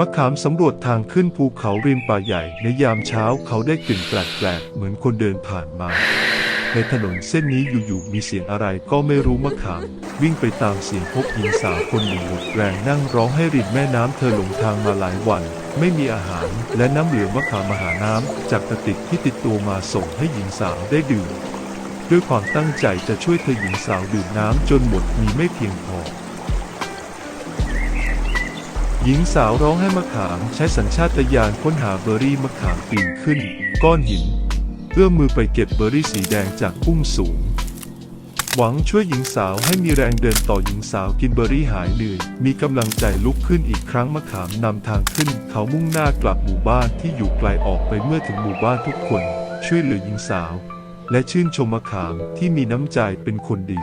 มะขามสำรวจทางขึ้นภูเขาริมป่าใหญ่ ในยามเช้าเขาได้กลิ่นแปลกๆเหมือนคนเดินผ่านมา ในถนนเส้นนี้อยู่ๆมีเสียงอะไรก็ไม่รู้มะขาม วิ่งไปตามเสียงพบหญิงสาวคนหนึ่งหมดแรงนั่งร้องให้ริมแม่น้ำเธอหลงทางมาหลายวัน ไม่มีอาหาร และน้ำเหลืองมะขามมาหาน้ำจากกระติกที่ติดตัวมาส่งให้หญิงสาวได้ดื่มด้วยความตั้งใจจะช่วยเธอหญิงสาวดื่มน้ำจนหมดมีไม่เพียงพอ หญิงสาวร้องให้มะขามใช้สัญชาตญาณค้นหาเบอร์รี่มะขามปีนขึ้น ก้อนหิน เอื้อมมือไปเก็บเบอร์รี่สีแดงจากพุ่มสูง หวังช่วยหญิงสาวให้มีแรงเดินต่อหญิงสาวกินเบอร์รี่หายเหนื่อย มีกำลังใจลุกขึ้นอีกครั้งมะขามนำทางขึ้น เขามุ่งหน้ากลับหมู่บ้านที่อยู่ไกลออกไปเมื่อถึงหมู่บ้านทุกคน ช่วยเหลือหญิงสาว และชื่นชมมะขามที่มีน้ำใจเป็นคนดี